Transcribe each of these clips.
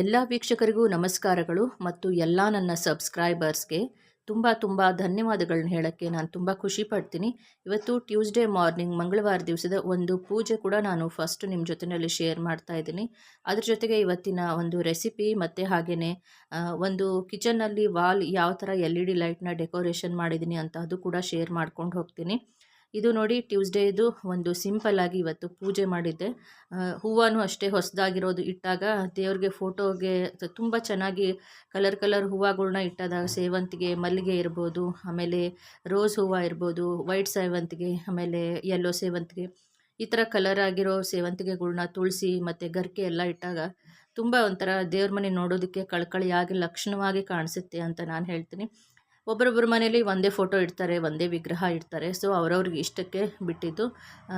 ಎಲ್ಲ ವೀಕ್ಷಕರಿಗೂ ನಮಸ್ಕಾರಗಳು ಮತ್ತು ಎಲ್ಲ ನನ್ನ ಸಬ್ಸ್ಕ್ರೈಬರ್ಸ್ಗೆ ತುಂಬ ತುಂಬ ಧನ್ಯವಾದಗಳನ್ನ ಹೇಳೋಕ್ಕೆ ನಾನು ತುಂಬ ಖುಷಿ ಪಡ್ತೀನಿ. ಇವತ್ತು ಟ್ಯೂಸ್ಡೇ ಮಾರ್ನಿಂಗ್ ಮಂಗಳವಾರ ದಿವಸದ ಒಂದು ಪೂಜೆ ಕೂಡ ನಾನು ಫಸ್ಟ್ ನಿಮ್ಮ ಜೊತೆಯಲ್ಲಿ ಶೇರ್ ಮಾಡ್ತಾ ಇದ್ದೀನಿ. ಅದ್ರ ಜೊತೆಗೆ ಇವತ್ತಿನ ಒಂದು ರೆಸಿಪಿ ಮತ್ತು ಹಾಗೆಯೇ ಒಂದು ಕಿಚನ್ನಲ್ಲಿ ವಾಲ್ ಯಾವ ಥರ ಎಲ್ ಇ ಡಿ ಲೈಟ್ನ ಡೆಕೋರೇಷನ್ ಮಾಡಿದ್ದೀನಿ ಅಂತ ಅದು ಕೂಡ ಶೇರ್ ಮಾಡ್ಕೊಂಡು ಹೋಗ್ತೀನಿ. ಇದು ನೋಡಿ ಟ್ಯೂಸ್ಡೇದು ಒಂದು ಸಿಂಪಲ್ ಆಗಿ ಇವತ್ತು ಪೂಜೆ ಮಾಡಿದ್ದೆ. ಹೂವೂ ಅಷ್ಟೇ ಹೊಸದಾಗಿರೋದು ಇಟ್ಟಾಗ ದೇವ್ರಿಗೆ ಫೋಟೋಗೆ ತುಂಬ ಚೆನ್ನಾಗಿ ಕಲರ್ ಕಲರ್ ಹೂವುಗಳ್ನ ಇಟ್ಟಾದಾಗ ಸೇವಂತಿಗೆ ಮಲ್ಲಿಗೆ ಇರ್ಬೋದು, ಆಮೇಲೆ ರೋಸ್ ಹೂವು ಇರ್ಬೋದು, ವೈಟ್ ಸೇವಂತಿಗೆ, ಆಮೇಲೆ ಯೆಲ್ಲೋ ಸೇವಂತಿಗೆ. ಈ ಥರ ಕಲರ್ ಆಗಿರೋ ಸೇವಂತಿಗೆಗಳನ್ನ ತುಳಸಿ ಮತ್ತು ಗರ್ಕೆ ಎಲ್ಲ ಇಟ್ಟಾಗ ತುಂಬ ಒಂಥರ ದೇವ್ರ ಮನೆ ನೋಡೋದಕ್ಕೆ ಕಳ್ಕಳಿಯಾಗಿ ಲಕ್ಷಣವಾಗಿ ಕಾಣಿಸುತ್ತೆ ಅಂತ ನಾನು ಹೇಳ್ತೀನಿ. ಒಬ್ಬರೊಬ್ಬರ ಮನೇಲಿ ಒಂದೇ ಫೋಟೋ ಇಡ್ತಾರೆ, ಒಂದೇ ವಿಗ್ರಹ ಇಡ್ತಾರೆ. ಸೊ, ಅವ್ರವ್ರಿಗೆ ಇಷ್ಟಕ್ಕೆ ಬಿಟ್ಟಿದ್ದು.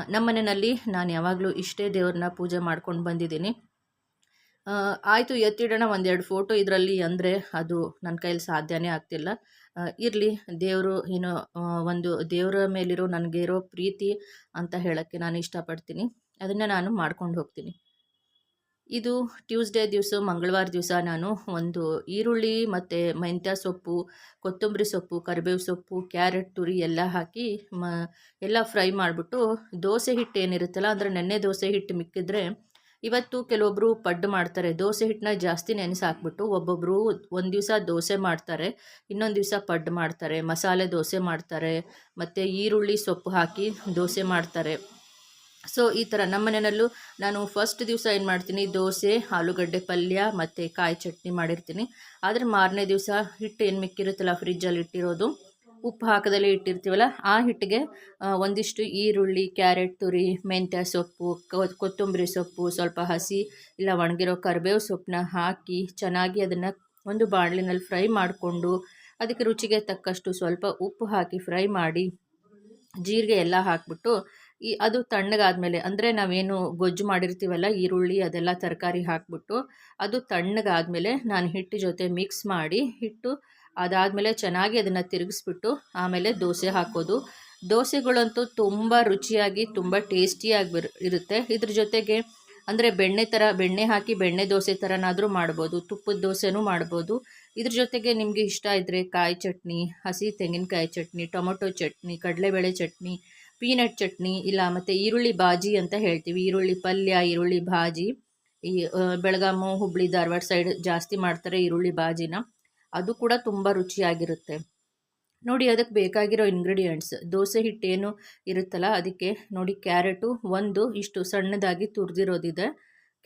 ನಮ್ಮ ಮನೆಯಲ್ಲಿ ನಾನು ಯಾವಾಗಲೂ ಇಷ್ಟೇ ದೇವ್ರನ್ನ ಪೂಜೆ ಮಾಡ್ಕೊಂಡು ಬಂದಿದ್ದೀನಿ. ಆಯಿತು, ಎತ್ತಿಡೋಣ ಒಂದೆರಡು ಫೋಟೋ ಇದರಲ್ಲಿ ಅಂದರೆ ಅದು ನನ್ನ ಕೈಯಲ್ಲಿ ಸಾಧ್ಯನೇ ಆಗ್ತಿಲ್ಲ. ಇರಲಿ, ದೇವರು ಏನೋ ಒಂದು ದೇವರ ಮೇಲಿರೋ ನನಗೆ ಇರೋ ಪ್ರೀತಿ ಅಂತ ಹೇಳೋಕ್ಕೆ ನಾನು ಇಷ್ಟಪಡ್ತೀನಿ. ಅದನ್ನು ನಾನು ಮಾಡ್ಕೊಂಡು ಹೋಗ್ತೀನಿ. ಇದು ಟ್ಯೂಸ್ಡೇ ದಿವಸ, ಮಂಗಳವಾರ ದಿವಸ ನಾನು ಒಂದು ಈರುಳ್ಳಿ ಮತ್ತು ಮೆಂತ್ಯ ಸೊಪ್ಪು, ಕೊತ್ತಂಬರಿ ಸೊಪ್ಪು, ಕರಿಬೇವು ಸೊಪ್ಪು, ಕ್ಯಾರೆಟ್, ತುರಿ ಎಲ್ಲ ಹಾಕಿ ಮ, ಎಲ್ಲ ಫ್ರೈ ಮಾಡಿಬಿಟ್ಟು ದೋಸೆ ಹಿಟ್ಟು ಏನಿರುತ್ತಲ್ಲ ಅಂದರೆ ನೆನ್ನೆ ದೋಸೆ ಹಿಟ್ಟು ಮಿಕ್ಕಿದ್ರೆ ಇವತ್ತು ಕೆಲವೊಬ್ಬರು ಪಡ್ಡು ಮಾಡ್ತಾರೆ. ದೋಸೆ ಹಿಟ್ಟನ್ನ ಜಾಸ್ತಿ ನೆನೆಸಿ ಹಾಕ್ಬಿಟ್ಟು ಒಬ್ಬೊಬ್ಬರು ಒಂದು ದಿವಸ ದೋಸೆ ಮಾಡ್ತಾರೆ, ಇನ್ನೊಂದು ದಿವಸ ಪಡ್ಡು ಮಾಡ್ತಾರೆ, ಮಸಾಲೆ ದೋಸೆ ಮಾಡ್ತಾರೆ, ಮತ್ತು ಈರುಳ್ಳಿ ಸೊಪ್ಪು ಹಾಕಿ ದೋಸೆ ಮಾಡ್ತಾರೆ. ಸೊ ಈ ಥರ ನಮ್ಮ ಮನೆಯಲ್ಲೂ ನಾನು ಫಸ್ಟ್ ದಿವಸ ಏನು ಮಾಡ್ತೀನಿ, ದೋಸೆ, ಆಲೂಗಡ್ಡೆ ಪಲ್ಯ ಮತ್ತು ಕಾಯಿ ಚಟ್ನಿ ಮಾಡಿರ್ತೀನಿ. ಆದರೆ ಮಾರನೇ ದಿವಸ ಹಿಟ್ಟು ಏನು ಮಿಕ್ಕಿರುತ್ತಲ್ಲ ಫ್ರಿಜ್ಜಲ್ಲಿ ಇಟ್ಟಿರೋದು, ಉಪ್ಪು ಹಾಕದಲ್ಲೇ ಇಟ್ಟಿರ್ತೀವಲ್ಲ, ಆ ಹಿಟ್ಟಿಗೆ ಒಂದಿಷ್ಟು ಈರುಳ್ಳಿ, ಕ್ಯಾರೆಟ್, ತುರಿ, ಮೆಂತ್ಯ ಸೊಪ್ಪು ಕೊತ್ತಂಬರಿ ಸೊಪ್ಪು, ಸ್ವಲ್ಪ ಹಸಿ, ಇಲ್ಲ ಒಣಗಿರೋ ಕರಿಬೇವು ಸೊಪ್ಪನ್ನ ಹಾಕಿ ಚೆನ್ನಾಗಿ ಅದನ್ನು ಒಂದು ಬಾಣಲಿನಲ್ಲಿ ಫ್ರೈ ಮಾಡಿಕೊಂಡು, ಅದಕ್ಕೆ ರುಚಿಗೆ ತಕ್ಕಷ್ಟು ಸ್ವಲ್ಪ ಉಪ್ಪು ಹಾಕಿ ಫ್ರೈ ಮಾಡಿ, ಜೀರಿಗೆ ಎಲ್ಲ ಹಾಕಿಬಿಟ್ಟು ಈ ಅದು ತಣ್ಣಗಾದಮೇಲೆ, ಅಂದರೆ ನಾವೇನು ಗೊಜ್ಜು ಮಾಡಿರ್ತೀವಲ್ಲ, ಈರುಳ್ಳಿ ಅದೆಲ್ಲ ತರಕಾರಿ ಹಾಕ್ಬಿಟ್ಟು ಅದು ತಣ್ಣಗಾದಮೇಲೆ ನಾನು ಹಿಟ್ಟು ಜೊತೆ ಮಿಕ್ಸ್ ಮಾಡಿ ಹಿಟ್ಟು ಅದಾದಮೇಲೆ ಚೆನ್ನಾಗಿ ಅದನ್ನು ತಿರುಗಿಸ್ಬಿಟ್ಟು ಆಮೇಲೆ ದೋಸೆ ಹಾಕೋದು. ದೋಸೆಗಳಂತೂ ತುಂಬ ರುಚಿಯಾಗಿ, ತುಂಬ ಟೇಸ್ಟಿಯಾಗಿ ಬಿರ್, ಇರುತ್ತೆ. ಇದ್ರ ಜೊತೆಗೆ ಅಂದರೆ ಬೆಣ್ಣೆ ಥರ, ಬೆಣ್ಣೆ ಹಾಕಿ ಬೆಣ್ಣೆ ದೋಸೆ ಥರನಾದರೂ ಮಾಡ್ಬೋದು, ತುಪ್ಪದ ದೋಸೆನೂ ಮಾಡ್ಬೋದು. ಇದ್ರ ಜೊತೆಗೆ ನಿಮಗೆ ಇಷ್ಟ ಇದ್ದರೆ ಕಾಯಿ ಚಟ್ನಿ, ಹಸಿ ತೆಂಗಿನಕಾಯಿ ಚಟ್ನಿ, ಟೊಮೊಟೊ ಚಟ್ನಿ, ಕಡಲೆಬೇಳೆ ಚಟ್ನಿ ಪೀನಟ್ ಚಟ್ನಿ ಇಲ್ಲ ಮತ್ತು ಈರುಳ್ಳಿ ಬಾಜಿ ಅಂತ ಹೇಳ್ತೀವಿ. ಈರುಳ್ಳಿ ಪಲ್ಯ, ಈರುಳ್ಳಿ ಬಾಜಿ. ಈ ಬೆಳಗಾಮು ಹುಬ್ಬಳ್ಳಿ ಧಾರವಾಡ ಸೈಡ್ ಜಾಸ್ತಿ ಮಾಡ್ತಾರೆ ಈರುಳ್ಳಿ ಬಾಜಿನ. ಅದು ಕೂಡ ತುಂಬ ರುಚಿಯಾಗಿರುತ್ತೆ. ನೋಡಿ, ಅದಕ್ಕೆ ಬೇಕಾಗಿರೋ ಇಂಗ್ರೀಡಿಯೆಂಟ್ಸ್ ದೋಸೆ ಹಿಟ್ಟೇನು ಇರುತ್ತಲ್ಲ, ಅದಕ್ಕೆ ನೋಡಿ, ಕ್ಯಾರೆಟು ಒಂದು, ಇಷ್ಟು ಸಣ್ಣದಾಗಿ ತುರಿದಿರೋದಿದೆ.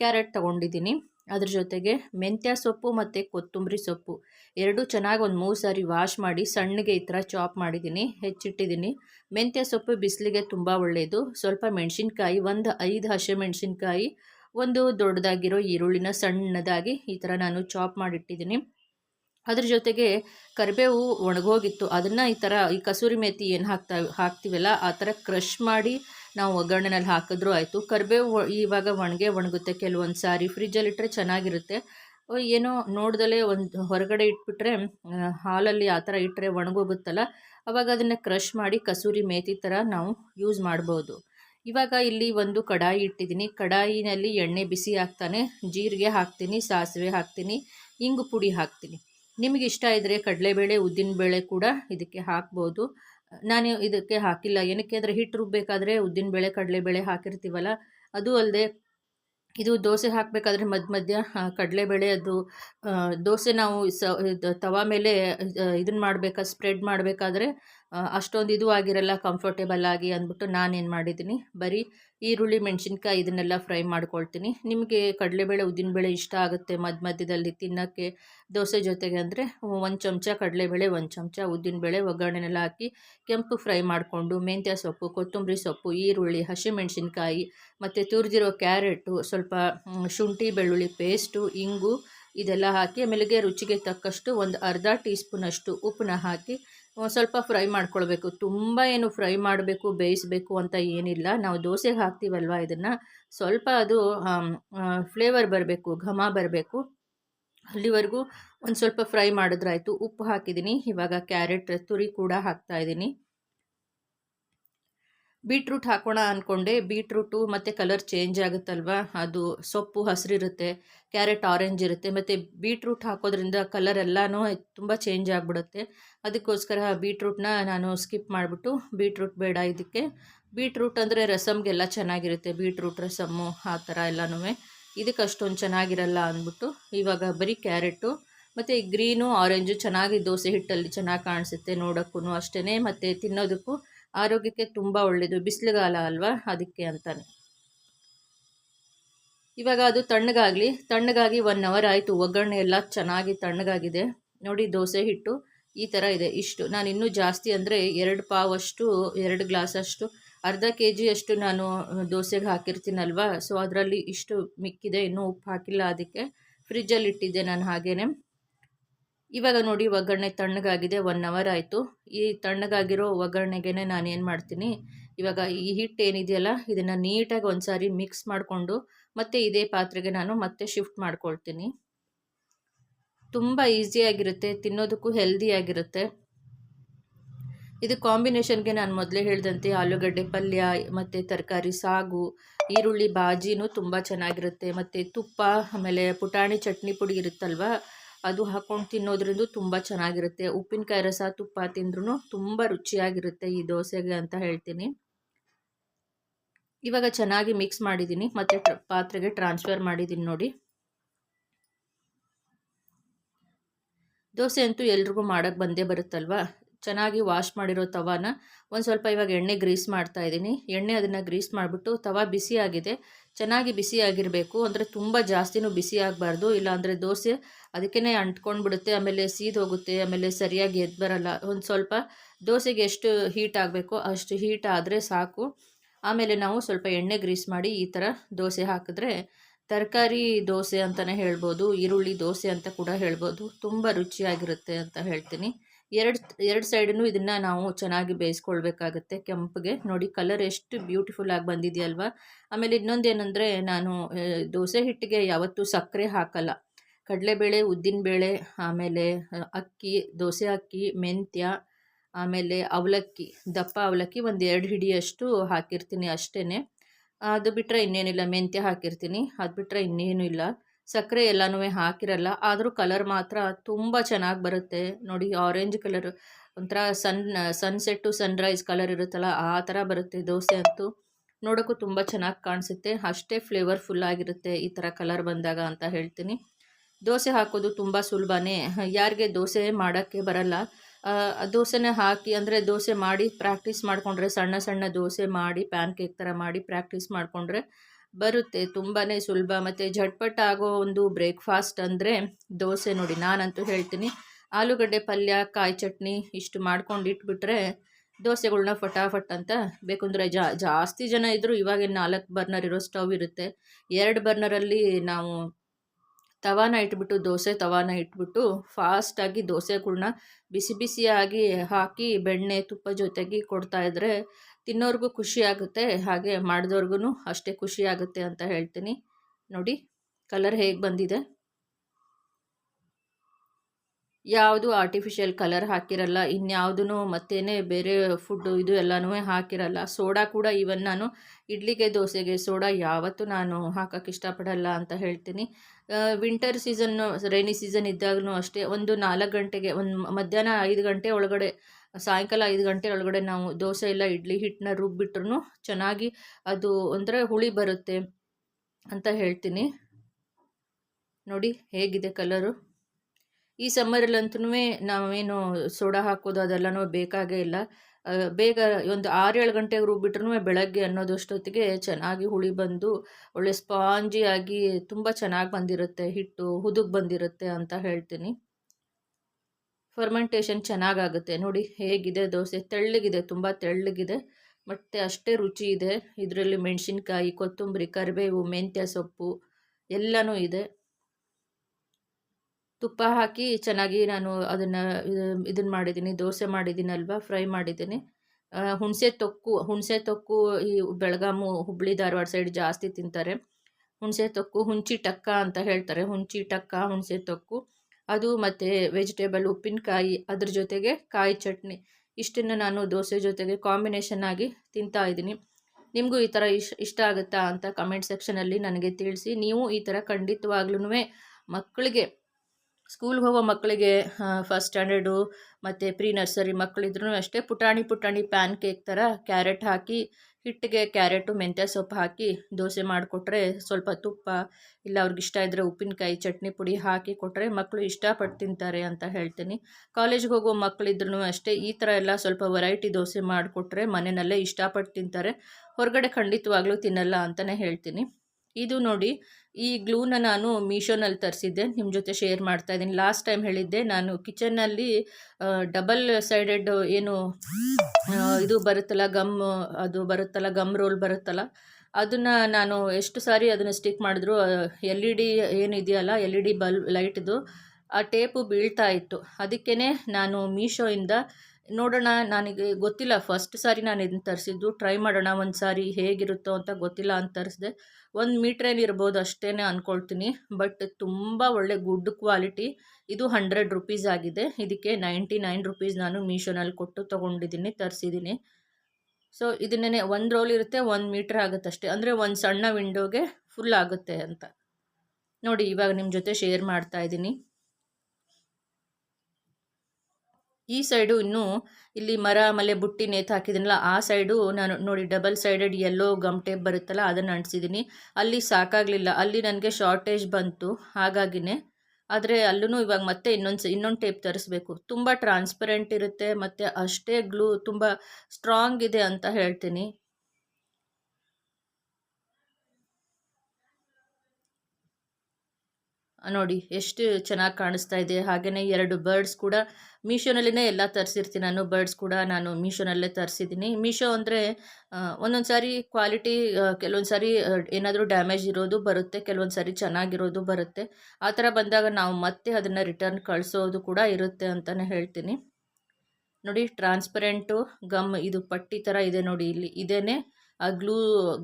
ಕ್ಯಾರೆಟ್ ತೊಗೊಂಡಿದ್ದೀನಿ. ಅದ್ರ ಜೊತೆಗೆ ಮೆಂತ್ಯ ಸೊಪ್ಪು ಮತ್ತು ಕೊತ್ತಂಬರಿ ಸೊಪ್ಪು. ಎರಡು ಚೆನ್ನಾಗಿ ಒಂದು ಮೂರು ಸಾರಿ ವಾಶ್ ಮಾಡಿ ಸಣ್ಣಗೆ ಈ ಥರ ಚಾಪ್ ಮಾಡಿದ್ದೀನಿ ಹೆಚ್ಚಿಟ್ಟಿದ್ದೀನಿ ಮೆಂತ್ಯ ಸೊಪ್ಪು ಬಿಸಿಲಿಗೆ ತುಂಬ ಒಳ್ಳೆಯದು ಸ್ವಲ್ಪ ಮೆಣಸಿನ್ಕಾಯಿ, ಒಂದು ಐದು ಹಸಿ ಮೆಣಸಿನ್ಕಾಯಿ, ಒಂದು ದೊಡ್ಡದಾಗಿರೋ ಈರುಳ್ಳಿನ ಸಣ್ಣದಾಗಿ ಈ ಥರ ನಾನು ಚಾಪ್ ಮಾಡಿಟ್ಟಿದ್ದೀನಿ ಅದ್ರ ಜೊತೆಗೆ ಕರಿಬೇವು ಒಣಗೋಗಿತ್ತು. ಅದನ್ನು ಈ ಥರ ಈ ಕಸೂರಿ ಮೇಥಿ ಏನು ಹಾಕ್ತಾ ಹಾಕ್ತೀವಲ್ಲ, ಆ ಥರ ಕ್ರಷ್ ಮಾಡಿ ನಾವು ಒಗ್ಗರಣೆನಲ್ಲಿ ಹಾಕಿದ್ರೂ ಆಯಿತು. ಕರಿಬೇವು ಇವಾಗ ಒಣಗೆ ಒಣಗುತ್ತೆ. ಕೆಲವೊಂದು ಸಾರಿ ಫ್ರಿಜ್ಜಲ್ಲಿಟ್ಟರೆ ಚೆನ್ನಾಗಿರುತ್ತೆ. ಏನೋ ನೋಡ್ದಲೇ ಒಂದು ಹೊರಗಡೆ ಇಟ್ಬಿಟ್ರೆ ಹಾಲಲ್ಲಿ ಆ ಥರ ಇಟ್ಟರೆ ಒಣಗೋಗುತ್ತಲ್ಲ, ಅವಾಗ ಅದನ್ನು ಕ್ರಷ್ ಮಾಡಿ ಕಸೂರಿ ಮೇತಿ ಥರ ನಾವು ಯೂಸ್ ಮಾಡ್ಬೋದು. ಇವಾಗ ಇಲ್ಲಿ ಒಂದು ಕಡಾಯಿ ಇಟ್ಟಿದ್ದೀನಿ. ಕಡಾಯಿನಲ್ಲಿ ಎಣ್ಣೆ ಬಿಸಿ ಹಾಕ್ತಾನೆ ಜೀರಿಗೆ ಹಾಕ್ತೀನಿ, ಸಾಸಿವೆ ಹಾಕ್ತೀನಿ, ಇಂಗು ಪುಡಿ ಹಾಕ್ತೀನಿ. ನಿಮಗೆ ಇಷ್ಟ ಇದ್ದರೆ ಕಡಲೆಬೇಳೆ, ಉದ್ದಿನಬೇಳೆ ಕೂಡ ಇದಕ್ಕೆ ಹಾಕ್ಬೋದು. ನಾನು ಇದಕ್ಕೆ ಹಾಕಿಲ್ಲ. ಏನಕ್ಕೆ ಅಂದರೆ ಹಿಟ್ಟು ರುಬ್ಬಬೇಕಾದ್ರೆ ಕಡಲೆ ಬೇಳೆ ಹಾಕಿರ್ತೀವಲ್ಲ, ಅದು ಅಲ್ಲದೆ ಇದು ದೋಸೆ ಹಾಕಬೇಕಾದ್ರೆ ಮಧ್ಯ ಮಧ್ಯ ಕಡಲೆಬೇಳೆ ಅದು ದೋಸೆ ನಾವು ಸ ತವಾ ಮೇಲೆ ಇದನ್ನು ಮಾಡಬೇಕಾ, ಸ್ಪ್ರೆಡ್ ಮಾಡಬೇಕಾದ್ರೆ ಅಷ್ಟೊಂದು ಇದು ಆಗಿರಲ್ಲ ಕಂಫರ್ಟೇಬಲ್ ಆಗಿ ಅಂದ್ಬಿಟ್ಟು ನಾನೇನು ಮಾಡಿದ್ದೀನಿ, ಬರೀ ಈರುಳ್ಳಿ, ಮೆಣಸಿನ್ಕಾಯಿ ಇದನ್ನೆಲ್ಲ ಫ್ರೈ ಮಾಡ್ಕೊಳ್ತೀನಿ. ನಿಮಗೆ ಕಡಲೆಬೇಳೆ, ಉದ್ದಿನಬೇಳೆ ಇಷ್ಟ ಆಗುತ್ತೆ ಮಧ್ಯ ಮಧ್ಯದಲ್ಲಿ ತಿನ್ನೋಕ್ಕೆ, ದೋಸೆ ಜೊತೆಗೆ ಅಂದರೆ ಒಂದು ಚಮಚ ಕಡಲೆಬೇಳೆ, ಒಂದು ಚಮಚ ಉದ್ದಿನಬೇಳೆ, ಒಗ್ಗರಣೆನೆಲ್ಲ ಹಾಕಿ ಕೆಂಪು ಫ್ರೈ ಮಾಡಿಕೊಂಡು, ಮೆಂತ್ಯ ಸೊಪ್ಪು, ಕೊತ್ತಂಬರಿ ಸೊಪ್ಪು, ಈರುಳ್ಳಿ ಹಸಿಮೆಣಸಿನ್ಕಾಯಿ ಮತ್ತು ತುರಿದಿರೋ ಕ್ಯಾರೆಟು, ಸ್ವಲ್ಪ ಶುಂಠಿ, ಬೆಳ್ಳುಳ್ಳಿ ಪೇಸ್ಟು, ಇಂಗು ಇದೆಲ್ಲ ಹಾಕಿ, ಆಮೇಲೆಗೆ ರುಚಿಗೆ ತಕ್ಕಷ್ಟು ಒಂದು ಅರ್ಧ ಟೀ ಸ್ಪೂನಷ್ಟು ಉಪ್ಪನ್ನ ಹಾಕಿ ಸ್ವಲ್ಪ ಫ್ರೈ ಮಾಡ್ಕೊಳ್ಬೇಕು. ತುಂಬ ಏನು ಫ್ರೈ ಮಾಡಬೇಕು, ಬೇಯಿಸಬೇಕು ಅಂತ ಏನಿಲ್ಲ. ನಾವು ದೋಸೆಗೆ ಹಾಕ್ತೀವಲ್ವ ಇದನ್ನು? ಸ್ವಲ್ಪ ಅದು ಫ್ಲೇವರ್ ಬರಬೇಕು, ಘಮ ಬರಬೇಕು. ಅಲ್ಲಿವರೆಗೂ ಒಂದು ಸ್ವಲ್ಪ ಫ್ರೈ ಮಾಡಿದ್ರಾಯಿತು ಉಪ್ಪು ಹಾಕಿದ್ದೀನಿ. ಇವಾಗ ಕ್ಯಾರೆಟ್, ತುರಿ ಕೂಡ ಹಾಕ್ತಾಯಿದ್ದೀನಿ ಬೀಟ್ರೂಟ್ ಹಾಕೋಣ ಅಂದ್ಕೊಂಡೆ ಬೀಟ್ರೂಟು ಮತ್ತು ಕಲರ್ ಚೇಂಜ್ ಆಗುತ್ತಲ್ವ? ಅದು ಸೊಪ್ಪು, ಹಸಿರಿರುತ್ತೆ, ಕ್ಯಾರೆಟ್, ಆರೆಂಜ್ ಇರುತ್ತೆ. ಮತ್ತು ಬೀಟ್ರೂಟ್ ಹಾಕೋದ್ರಿಂದ ಕಲರ್ ಎಲ್ಲನೂ ತುಂಬ ಚೇಂಜ್ ಆಗಿಬಿಡುತ್ತೆ. ಅದಕ್ಕೋಸ್ಕರ ಬೀಟ್ರೂಟ್ನ ನಾನು ಸ್ಕಿಪ್ ಮಾಡಿಬಿಟ್ಟು ಬೀಟ್ರೂಟ್ ಬೇಡ ಇದಕ್ಕೆ. ಬೀಟ್ರೂಟ್ ಅಂದರೆ ರಸಮ್ಗೆಲ್ಲ ಚೆನ್ನಾಗಿರುತ್ತೆ. ಬೀಟ್ರೂಟ್ ರಸಮ್ಮು ಆ ಥರ ಎಲ್ಲನೂ. ಇದಕ್ಕೆ ಅಷ್ಟೊಂದು ಚೆನ್ನಾಗಿರಲ್ಲ ಅಂದ್ಬಿಟ್ಟು ಇವಾಗ ಬರೀ ಕ್ಯಾರೆಟು, ಮತ್ತು ಗ್ರೀನು, ಆರೆಂಜು ಚೆನ್ನಾಗಿ ದೋಸೆ ಹಿಟ್ಟಲ್ಲಿ ಚೆನ್ನಾಗಿ ಕಾಣಿಸುತ್ತೆ ನೋಡೋಕ್ಕೂ ಅಷ್ಟೇ ಮತ್ತು ತಿನ್ನೋದಕ್ಕೂ ಆರೋಗ್ಯಕ್ಕೆ ತುಂಬ ಒಳ್ಳೆಯದು ಬಿಸಿಲುಗಾಲ ಅಲ್ವಾ ಅದಕ್ಕೆ ಅಂತಾನೆ. ಇವಾಗ ಅದು ತಣ್ಣಗಾಗಲಿ, ತಣ್ಣಗಾಗಿ ಒನ್ ಅವರ್ ಆಯಿತು, ಒಗ್ಗರಣೆ ಎಲ್ಲ ಚೆನ್ನಾಗಿ ತಣ್ಣಗಾಗಿದೆ. ನೋಡಿ ದೋಸೆ ಹಿಟ್ಟು, ಈ ಥರ ಇದೆ ಇಷ್ಟು. ನಾನು ಇನ್ನೂ ಜಾಸ್ತಿ ಅಂದರೆ ಎರಡು ಪಾವಷ್ಟು, ಎರಡು ಗ್ಲಾಸಷ್ಟು, ಅರ್ಧ ಕೆ ಜಿಯಷ್ಟು ನಾನು ದೋಸೆಗೆ ಹಾಕಿರ್ತೀನಲ್ವ ಸೊ ಅದರಲ್ಲಿ ಇಷ್ಟು ಮಿಕ್ಕಿದೆ, ಇನ್ನೂ ಉಪ್ಪು ಹಾಕಿಲ್ಲ ಅದಕ್ಕೆ. ಫ್ರಿಜ್ಜಲ್ಲಿ ಇಟ್ಟಿದ್ದೆ ನಾನು ಹಾಗೇ ಇವಾಗ ನೋಡಿ, ಒಗ್ಗರಣೆ ತಣ್ಣಗಾಗಿದೆ ಒನ್ ಅವರ್ ಆಯಿತು. ಈ ತಣ್ಣಗಾಗಿರೋ ಒಗ್ಗರಣೆಗೆ ನಾನು ಏನು ಮಾಡ್ತೀನಿ, ಇವಾಗ ಈ ಹಿಟ್ಟು ಏನಿದೆಯಲ್ಲ, ಇದನ್ನು ನೀಟಾಗಿ ಒಂದು ಸಾರಿ ಮಿಕ್ಸ್ ಮಾಡಿಕೊಂಡು, ಮತ್ತೆ ಇದೇ ಪಾತ್ರೆಗೆ ನಾನು ಮತ್ತೆ ಶಿಫ್ಟ್ ಮಾಡ್ಕೊಳ್ತೀನಿ. ತುಂಬ ಈಸಿಯಾಗಿರುತ್ತೆ ತಿನ್ನೋದಕ್ಕೂ ಹೆಲ್ದಿಯಾಗಿರುತ್ತೆ ಇದು ಕಾಂಬಿನೇಷನ್ಗೆ ನಾನು ಮೊದಲೇ ಹೇಳಿದಂತೆ, ಆಲೂಗಡ್ಡೆ ಪಲ್ಯ, ಮತ್ತು ತರಕಾರಿ ಸಾಗು, ಈರುಳ್ಳಿ ಬಾಜಿನೂ ತುಂಬ ಚೆನ್ನಾಗಿರುತ್ತೆ, ಮತ್ತು ತುಪ್ಪ, ಆಮೇಲೆ ಪುಟಾಣಿ ಚಟ್ನಿ ಪುಡಿ ಇರುತ್ತಲ್ವ ಅದು ಹಾಕೊಂಡು ತಿನ್ನೋದ್ರಿಂದ ತುಂಬ ಚೆನ್ನಾಗಿರುತ್ತೆ. ಉಪ್ಪಿನಕಾಯಿ ರಸ, ತುಪ್ಪ ತಿಂದ್ರೂ ತುಂಬ ರುಚಿಯಾಗಿರುತ್ತೆ ಈ ದೋಸೆಗೆ ಅಂತ ಹೇಳ್ತೀನಿ. ಇವಾಗ ಚೆನ್ನಾಗಿ ಮಿಕ್ಸ್ ಮಾಡಿದ್ದೀನಿ. ಮತ್ತು ಪಾತ್ರೆಗೆ ಟ್ರಾನ್ಸ್ಫರ್ ಮಾಡಿದ್ದೀನಿ ನೋಡಿ. ದೋಸೆ ಅಂತೂ ಎಲ್ರಿಗೂ ಮಾಡೋಕ್ಕೆ ಬಂದೇ ಬರುತ್ತಲ್ವಾ? ಚೆನ್ನಾಗಿ ವಾಶ್ ಮಾಡಿರೋ ತವಾನ ಒಂದು ಸ್ವಲ್ಪ ಇವಾಗ ಎಣ್ಣೆ ಗ್ರೀಸ್ ಮಾಡ್ತಾ ಇದ್ದೀನಿ. ಎಣ್ಣೆ ಅದನ್ನು ಗ್ರೀಸ್ ಮಾಡಿಬಿಟ್ಟು ತವಾ ಬಿಸಿ ಆಗಿದೆ. ಚೆನ್ನಾಗಿ ಬಿಸಿ ಆಗಿರಬೇಕು. ಅಂದರೆ ತುಂಬ ಜಾಸ್ತಿನೂ ಬಿಸಿ ಆಗಬಾರ್ದು. ಇಲ್ಲಾಂದರೆ ದೋಸೆ ಅದಕ್ಕೇ ಅಂಟ್ಕೊಂಡ್ಬಿಡುತ್ತೆ. ಆಮೇಲೆ ಸೀದ್ ಹೋಗುತ್ತೆ. ಆಮೇಲೆ ಸರಿಯಾಗಿ ಎದ್ದು ಬರಲ್ಲ. ಒಂದು ಸ್ವಲ್ಪ ದೋಸೆಗೆ ಎಷ್ಟು ಹೀಟ್ ಆಗಬೇಕು ಅಷ್ಟು ಹೀಟ್ ಆದರೆ ಸಾಕು. ಆಮೇಲೆ ನಾವು ಸ್ವಲ್ಪ ಎಣ್ಣೆ ಗ್ರೀಸ್ ಮಾಡಿ ಈ ಥರ ದೋಸೆ ಹಾಕಿದ್ರೆ ತರಕಾರಿ ದೋಸೆ ಅಂತಲೇ ಹೇಳ್ಬೋದು, ಈರುಳ್ಳಿ ದೋಸೆ ಅಂತ ಕೂಡ ಹೇಳ್ಬೋದು. ತುಂಬ ರುಚಿಯಾಗಿರುತ್ತೆ ಅಂತ ಹೇಳ್ತೀನಿ. ಎರಡು ಎರಡು ಸೈಡನ್ನು ಇದನ್ನು ನಾವು ಚೆನ್ನಾಗಿ ಬೇಯಿಸ್ಕೊಳ್ಬೇಕಾಗತ್ತೆ ಕೆಂಪಗೆ. ನೋಡಿ ಕಲರ್ ಎಷ್ಟು ಬ್ಯೂಟಿಫುಲ್ ಆಗಿ ಬಂದಿದೆಯಲ್ವ. ಆಮೇಲೆ ಇನ್ನೊಂದೇನೆಂದರೆ ನಾನು ದೋಸೆ ಹಿಟ್ಟಿಗೆ ಯಾವತ್ತೂ ಸಕ್ಕರೆ ಹಾಕಲ್ಲ. ಕಡಲೆಬೇಳೆ, ಉದ್ದಿನಬೇಳೆ, ಆಮೇಲೆ ಅಕ್ಕಿ, ದೋಸೆ ಅಕ್ಕಿ, ಮೆಂತ್ಯ, ಆಮೇಲೆ ಅವಲಕ್ಕಿ, ದಪ್ಪ ಅವಲಕ್ಕಿ ಒಂದು ಎರಡು ಹಿಡಿಯಷ್ಟು ಹಾಕಿರ್ತೀನಿ ಅಷ್ಟೇ ಅದು ಬಿಟ್ಟರೆ ಇನ್ನೇನಿಲ್ಲ, ಮೆಂತ್ಯ ಹಾಕಿರ್ತೀನಿ. ಅದು ಬಿಟ್ಟರೆ ಇನ್ನೇನು ಇಲ್ಲ. ಸಕ್ಕರೆ ಎಲ್ಲನೂ ಹಾಕಿರಲ್ಲ, ಆದರೂ ಕಲರ್ ಮಾತ್ರ ತುಂಬ ಚೆನ್ನಾಗಿ ಬರುತ್ತೆ. ನೋಡಿ ಆರೆಂಜ್ ಕಲರ್ ಒಂಥರ ಸನ್ ಸನ್ಸೆಟ್ಟು ಸನ್ರೈಸ್ ಕಲರ್ ಇರುತ್ತಲ್ಲ, ಆ ಥರ ಬರುತ್ತೆ ದೋಸೆ ಅಂತೂ. ನೋಡೋಕ್ಕೂ ತುಂಬ ಚೆನ್ನಾಗಿ ಕಾಣಿಸುತ್ತೆ. ಅಷ್ಟೇ ಫ್ಲೇವರ್ಫುಲ್ ಆಗಿರುತ್ತೆ ಈ ಥರ ಕಲರ್ ಬಂದಾಗ ಅಂತ ಹೇಳ್ತೀನಿ. ದೋಸೆ ಹಾಕೋದು ತುಂಬ ಸುಲಭನೇ. ಯಾರಿಗೆ ದೋಸೆ ಮಾಡೋಕ್ಕೆ ಬರಲ್ಲ. ದೋಸೆನೇ ಹಾಕಿ, ಅಂದರೆ ದೋಸೆ ಮಾಡಿ ಪ್ರಾಕ್ಟೀಸ್ ಮಾಡಿಕೊಂಡ್ರೆ ಸಣ್ಣ ಸಣ್ಣ ದೋಸೆ ಮಾಡಿ ಪ್ಯಾನ್ ಕೇಕ್ ಥರ ಮಾಡಿ ಪ್ರಾಕ್ಟೀಸ್ ಮಾಡಿಕೊಂಡ್ರೆ ಬರುತ್ತೆ. ತುಂಬಾ ಸುಲಭ. ಮತ್ತು ಝಟ್ಪಟ್ ಆಗೋ ಒಂದು ಬ್ರೇಕ್ಫಾಸ್ಟ್ ಅಂದರೆ ದೋಸೆ ನೋಡಿ, ನಾನಂತೂ ಹೇಳ್ತೀನಿ. ಆಲೂಗಡ್ಡೆ ಪಲ್ಯ, ಕಾಯಿ ಚಟ್ನಿ ಇಷ್ಟು ಮಾಡ್ಕೊಂಡು ಇಟ್ಬಿಟ್ರೆ ದೋಸೆಗಳ್ನ ಫಟಾಫಟ್ ಅಂತ ಬೇಕಂದರೆ ಜಾಸ್ತಿ ಜನ ಇದ್ದರೂ ಇವಾಗ ನಾಲ್ಕು ಬರ್ನರ್ ಇರೋ ಸ್ಟವ್ ಇರುತ್ತೆ. ಎರಡು ಬರ್ನರಲ್ಲಿ ನಾವು ತವಾನ ಇಟ್ಬಿಟ್ಟು, ದೋಸೆ ತವಾನ ಇಟ್ಬಿಟ್ಟು ಫಾಸ್ಟಾಗಿ ದೋಸೆಗಳ್ನ ಬಿಸಿ ಬಿಸಿಯಾಗಿ ಹಾಕಿ ಬೆಣ್ಣೆ ತುಪ್ಪ ಜೊತೆಗೆ ಕೊಡ್ತಾಯಿದ್ರೆ ತಿನ್ನೋರ್ಗೂ ಖುಷಿ ಆಗುತ್ತೆ, ಹಾಗೆ ಮಾಡಿದವ್ರಿಗೂ ಅಷ್ಟೇ ಖುಷಿ ಆಗುತ್ತೆ ಅಂತ ಹೇಳ್ತೀನಿ. ನೋಡಿ, ಕಲರ್ ಹೇಗೆ ಬಂದಿದೆ? ಯಾವುದು ಆರ್ಟಿಫಿಷಿಯಲ್ ಕಲರ್ ಹಾಕಿರಲ್ಲ ಇನ್ಯಾವುದೂ ಮತ್ತೇನೆ ಬೇರೆ ಫುಡ್ಡು ಇದು ಎಲ್ಲನೂ ಹಾಕಿರಲ್ಲ. ಸೋಡಾ ಕೂಡ ಇವನ್ ನಾನು ಇಡ್ಲಿಗೆ, ದೋಸೆಗೆ ಸೋಡಾ ಯಾವತ್ತೂ ನಾನು ಹಾಕೋಕ್ಕೆ ಇಷ್ಟಪಡಲ್ಲ ಅಂತ ಹೇಳ್ತೀನಿ. ವಿಂಟರ್ ಸೀಸನ್ನು ರೈನಿ ಸೀಸನ್ ಇದ್ದಾಗಲೂ ಅಷ್ಟೇ ಒಂದು ನಾಲ್ಕು ಗಂಟೆಗೆ, ಒಂದು ಮಧ್ಯಾಹ್ನ ಐದು ಗಂಟೆ ಒಳಗಡೆ ಸಾಯಂಕಾಲ ಐದು ಗಂಟೆ ಒಳಗಡೆ ನಾವು ದೋಸೆ ಇಲ್ಲ ಇಡ್ಲಿ ಹಿಟ್ಟನ್ನ ರುಬ್ಬಿಟ್ರು ಚೆನ್ನಾಗಿ ಅದು ಅಂದರೆ ಹುಳಿ ಬರುತ್ತೆ ಅಂತ ಹೇಳ್ತೀನಿ. ನೋಡಿ ಹೇಗಿದೆ ಕಲರು ಈ ಸಮ್ಮರಲ್ಲಂತೂ ನಾವೇನು ಸೋಡಾ ಹಾಕೋದು ಅದೆಲ್ಲನೂ ಬೇಕಾಗೇ ಇಲ್ಲ. ಬೇಗ ಒಂದು ಆರೇಳು ಗಂಟೆಗೆ ರುಬ್ಬಿಟ್ರೂ ಬೆಳಗ್ಗೆ ಅನ್ನೋದಷ್ಟೊತ್ತಿಗೆ ಚೆನ್ನಾಗಿ ಹುಳಿ ಬಂದು ಒಳ್ಳೆ ಸ್ಪಾಂಜಿಯಾಗಿ ತುಂಬ ಚೆನ್ನಾಗಿ ಬಂದಿರುತ್ತೆ, ಹಿಟ್ಟು ಹುದುಗ್ ಬಂದಿರುತ್ತೆ ಅಂತ ಹೇಳ್ತೀನಿ. ಫರ್ಮೆಂಟೇಷನ್ ಚೆನ್ನಾಗಾಗುತ್ತೆ. ನೋಡಿ ಹೇಗಿದೆ, ದೋಸೆ ತೆಳ್ಳಗಿದೆ, ತುಂಬ ತೆಳ್ಳಗಿದೆ. ಮತ್ತು ಅಷ್ಟೇ ರುಚಿ ಇದೆ. ಇದರಲ್ಲಿ ಮೆಣಸಿನ್ಕಾಯಿ, ಕೊತ್ತಂಬರಿ, ಕರಿಬೇವು, ಮೆಂತ್ಯ ಸೊಪ್ಪು ಎಲ್ಲನೂ ಇದೆ. ತುಪ್ಪ ಹಾಕಿ ಚೆನ್ನಾಗಿ ನಾನು ಅದನ್ನು ಇದನ್ನು ಮಾಡಿದ್ದೀನಿ. ದೋಸೆ ಮಾಡಿದ್ದೀನಲ್ವ ಫ್ರೈ ಮಾಡಿದ್ದೀನಿ. ಹುಣಸೆ ತೊಕ್ಕು ಹುಣಸೆ ತೊಕ್ಕು ಈ ಬೆಳಗಾಮು ಹುಬ್ಬಳ್ಳಿ ಧಾರವಾಡ ಸೈಡ್ ಜಾಸ್ತಿ ತಿಂತಾರೆ. ಹುಣಸೆ ತೊಕ್ಕು ಹುಂಚಿ ಟಕ್ಕ ಅಂತ ಹೇಳ್ತಾರೆ. ಹುಂಚಿ ಟಕ್ಕ, ಹುಣಸೆ ತೊಕ್ಕು. ಅದು ಮತ್ತು ವೆಜಿಟೇಬಲ್, ಉಪ್ಪಿನಕಾಯಿ, ಅದ್ರ ಜೊತೆಗೆ ಕಾಯಿ ಚಟ್ನಿ. ಇಷ್ಟನ್ನು ನಾನು ದೋಸೆ ಜೊತೆಗೆ ಕಾಂಬಿನೇಷನ್ ಆಗಿ ತಿಂತಾ ಇದ್ದೀನಿ. ನಿಮಗೂ ಈ ಥರ ಇಷ್ಟ ಇಷ್ಟ ಆಗುತ್ತಾ ಅಂತ ಕಮೆಂಟ್ ಸೆಕ್ಷನಲ್ಲಿ ನನಗೆ ತಿಳಿಸಿ. ನೀವು ಈ ಥರ ಖಂಡಿತವಾಗ್ಲೂ ಮಕ್ಕಳಿಗೆ ಸ್ಕೂಲ್ಗೆ ಹೋಗೋ ಮಕ್ಕಳಿಗೆ ಫಸ್ಟ್ ಸ್ಟ್ಯಾಂಡರ್ಡು ಮತ್ತು ಪ್ರೀ ನರ್ಸರಿ ಮಕ್ಕಳಿದ್ರೂ ಅಷ್ಟೇ ಪುಟಾಣಿ ಪುಟಾಣಿ ಪ್ಯಾನ್ ಕೇಕ್ ಥರ ಕ್ಯಾರೆಟ್ ಹಾಕಿ, ಹಿಟ್ಟಿಗೆ ಕ್ಯಾರೆಟು ಮೆಂತ್ಯ ಸೊಪ್ಪು ಹಾಕಿ, ದೋಸೆ ಮಾಡಿಕೊಟ್ರೆ ಸ್ವಲ್ಪ ತುಪ್ಪ, ಇಲ್ಲ ಅವ್ರಿಗೆ ಇಷ್ಟ ಇದ್ದರೆ ಉಪ್ಪಿನಕಾಯಿ, ಚಟ್ನಿ ಪುಡಿ ಹಾಕಿ ಕೊಟ್ಟರೆ ಮಕ್ಕಳು ಇಷ್ಟಪಟ್ಟು ತಿಂತಾರೆ ಅಂತ ಹೇಳ್ತೀನಿ. ಕಾಲೇಜ್ಗೆ ಹೋಗೋ ಮಕ್ಕಳಿದ್ರೂ ಅಷ್ಟೇ ಈ ಥರ ಎಲ್ಲ ಸ್ವಲ್ಪ ವೆರೈಟಿ ದೋಸೆ ಮಾಡಿಕೊಟ್ರೆ ಮನೆಯಲ್ಲೇ ಇಷ್ಟಪಟ್ಟು ತಿಂತಾರೆ. ಹೊರಗಡೆ ಖಂಡಿತವಾಗ್ಲೂ ತಿನ್ನಲ್ಲ ಅಂತಲೇ ಹೇಳ್ತೀನಿ. ಇದು ನೋಡಿ ಈ ಗ್ಲೂನ ನಾನು ಮೀಶೋನಲ್ಲಿ ತರಿಸಿದ್ದೆ ನಿಮ್ಮ ಜೊತೆ ಶೇರ್ ಮಾಡ್ತಾ ಇದ್ದೀನಿ. ಲಾಸ್ಟ್ ಟೈಮ್ ಹೇಳಿದ್ದೆ, ನಾನು ಕಿಚನ್ನಲ್ಲಿ ಡಬಲ್ ಸೈಡೆಡ್ ಏನು ಇದು ಬರುತ್ತಲ್ಲ, ಗಮ್, ಅದು ಬರುತ್ತಲ್ಲ, ಗಮ್ ರೋಲ್ ಬರುತ್ತಲ್ಲ, ಅದನ್ನು ನಾನು ಎಷ್ಟು ಸಾರಿ ಅದನ್ನು ಸ್ಟಿಕ್ ಮಾಡಿದ್ರು ಎಲ್ ಇ ಡಿ ಏನಿದೆಯಲ್ಲ ಎಲ್ ಇ ಡಿ ಬಲ್ಬ್ ಲೈಟ್ದು, ಆ ಟೇಪು ಬೀಳ್ತಾ ಇತ್ತು. ಅದಕ್ಕೇ ನಾನು ಮೀಶೋಯಿಂದ ನೋಡೋಣ, ನನಗೆ ಗೊತ್ತಿಲ್ಲ. ಫಸ್ಟ್ ಸಾರಿ ನಾನು ಇದನ್ನು ತರಿಸಿದ್ದು. ಟ್ರೈ ಮಾಡೋಣ, ಒಂದು ಸಾರಿ ಹೇಗಿರುತ್ತೋ ಅಂತ ಗೊತ್ತಿಲ್ಲ ಅಂತ ತರಿಸಿದೆ. ಒಂದು ಮೀಟ್ರೇನು ಇರ್ಬೋದು ಅಷ್ಟೇ ಅಂದ್ಕೊಳ್ತೀನಿ ಬಟ್ ತುಂಬ ಒಳ್ಳೆ ಗುಡ್ ಕ್ವಾಲಿಟಿ ಇದು ಹಂಡ್ರೆಡ್ ರುಪೀಸ್ ಆಗಿದೆ. ಇದಕ್ಕೆ ನೈಂಟಿ ನೈನ್ ರುಪೀಸ್ ನಾನು ಮೀಶೋನಲ್ಲಿ ಕೊಟ್ಟು ತೊಗೊಂಡಿದ್ದೀನಿ, ತರಿಸಿದ್ದೀನಿ. ಸೊ ಇದನ್ನೇ ಒಂದು ರೋಲ್ ಇರುತ್ತೆ, ಒಂದು ಮೀಟ್ರ್ ಆಗುತ್ತೆ ಅಷ್ಟೇ ಅಂದರೆ ಒಂದು ಸಣ್ಣ ವಿಂಡೋಗೆ ಫುಲ್ ಆಗುತ್ತೆ ಅಂತ. ನೋಡಿ, ಇವಾಗ ನಿಮ್ಮ ಜೊತೆ ಶೇರ್ ಮಾಡ್ತಾ ಇದ್ದೀನಿ. ಈ ಸೈಡು ಇನ್ನೂ ಇಲ್ಲಿ ಮರ ಆಮೇಲೆ ಬುಟ್ಟಿ ನೇತು ಹಾಕಿದ್ದೀನಲ್ಲ ಆ ಸೈಡು ನಾನು ನೋಡಿ ಡಬಲ್ ಸೈಡೆಡ್ ಎಲ್ಲೋ ಗಮ್ ಟೇಪ್ ಬರುತ್ತಲ್ಲ, ಅದನ್ನು ಅಂಟಿಸಿದ್ದೀನಿ ಅಲ್ಲಿ ಸಾಕಾಗಲಿಲ್ಲ. ಅಲ್ಲಿ ನನಗೆ ಶಾರ್ಟೇಜ್ ಬಂತು, ಹಾಗಾಗಿನೇ. ಆದರೆ ಅಲ್ಲೂ ಇವಾಗ ಮತ್ತೆ ಇನ್ನೊಂದು ಇನ್ನೊಂದು ಟೇಪ್ ತರಿಸ್ಬೇಕು. ತುಂಬ ಟ್ರಾನ್ಸ್ಪರೆಂಟ್ ಇರುತ್ತೆ, ಮತ್ತು ಅಷ್ಟೇ ಗ್ಲೂ ತುಂಬ ಸ್ಟ್ರಾಂಗ್ ಇದೆ ಅಂತ ಹೇಳ್ತೀನಿ. ನೋಡಿ, ಎಷ್ಟು ಚೆನ್ನಾಗಿ ಕಾಣಿಸ್ತಾ ಇದೆ. ಹಾಗೆಯೇ ಎರಡು ಬರ್ಡ್ಸ್ ಕೂಡ ಮೀಶೋನಲ್ಲಿನೇ ಎಲ್ಲ ತರಿಸಿರ್ತೀನಿ ನಾನು. ಬರ್ಡ್ಸ್ ಕೂಡ ನಾನು ಮೀಶೋನಲ್ಲೇ ತರಿಸಿದ್ದೀನಿ. ಮೀಶೋ ಅಂದರೆ ಒಂದೊಂದು ಸಾರಿ ಕ್ವಾಲಿಟಿ ಕೆಲವೊಂದು ಸಾರಿ ಏನಾದರೂ ಡ್ಯಾಮೇಜ್ ಇರೋದು ಬರುತ್ತೆ ಕೆಲವೊಂದು ಸಾರಿ ಚೆನ್ನಾಗಿರೋದು ಬರುತ್ತೆ. ಆ ಥರ ಬಂದಾಗ ನಾವು ಮತ್ತೆ ಅದನ್ನು ರಿಟರ್ನ್ ಕಳಿಸೋದು ಕೂಡ ಇರುತ್ತೆ ಅಂತಲೇ ಹೇಳ್ತೀನಿ. ನೋಡಿ ಟ್ರಾನ್ಸ್ಪರೆಂಟು ಗಮ್ ಇದು ಪಟ್ಟಿ ಥರ ಇದೆ ನೋಡಿ ಇಲ್ಲಿ. ಇದೇ ಆ ಗ್ಲೂ